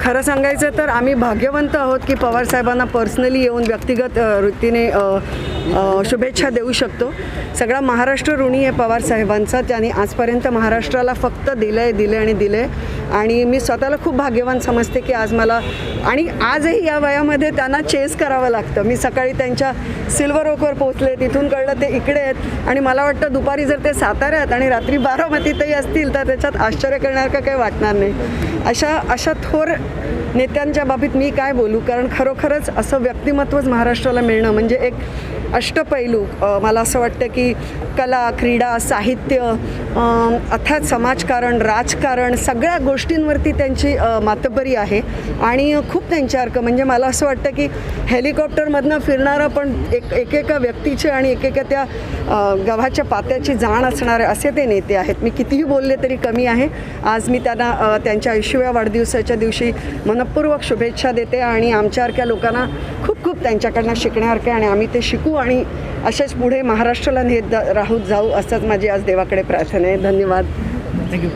खरं सांगायचं तर आम्ही भाग्यवंत आहोत की पवार साहेबांना पर्सनली येऊन व्यक्तिगत वृत्तीने शुभेच्छा देऊ शकतो. सगळा महाराष्ट्र ऋणी आहे पवार साहेबांचा. त्यांनी आजपर्यंत महाराष्ट्राला फक्त दिलं आहे दिलं आणि दिलं आहे आणि मी स्वतःला खूप भाग्यवान समजते की आज मला आणि आजही या वयामध्ये त्यांना चेस करावं लागतं. मी सकाळी त्यांच्या सिल्वर ओकवर पोहोचले तिथून कळलं ते इकडे आहेत. आणि मला वाटतं दुपारी जर ते साताऱ्यात आणि रात्री बारामतीतही असतील तर त्याच्यात आश्चर्य करणार का काही वाटणार नाही. अशा अशा थोर नेत्यांच्या बाबतीत मी काय बोलू? कारण खरोखरच असं व्यक्तिमत्वच महाराष्ट्राला मिळणं म्हणजे एक अष्टपैलू मला असं वाटतं की कला क्रीडा साहित्य अर्थात समाजकारण राजकारण सगळ्या गोष्टींवरती त्यांची मातबरी आहे. आणि खूप त्यांच्यासारखं म्हणजे मला असं वाटतं की हेलिकॉप्टरमधनं फिरणारं पण एक एकेका व्यक्तीचे आणि एकेका त्या गव्हाच्या पात्याची जाण असणारे असे ते नेते आहेत. मी कितीही बोलले तरी कमी आहे. आज मी त्यांना त्यांच्या ऐंशीव्या वाढदिवसाच्या दिवशी मनपूर्वक शुभेच्छा देते आणि आमच्यासारख्या लोकांना खूप खूप त्यांच्याकडनं शिकण्यासारखे आणि आम्ही ते शिकू आणि असेच पुढे महाराष्ट्राला नेत राहूत जाऊ असंच माझी आज देवाकडे प्रार्थना आहे. धन्यवाद. थँक्यू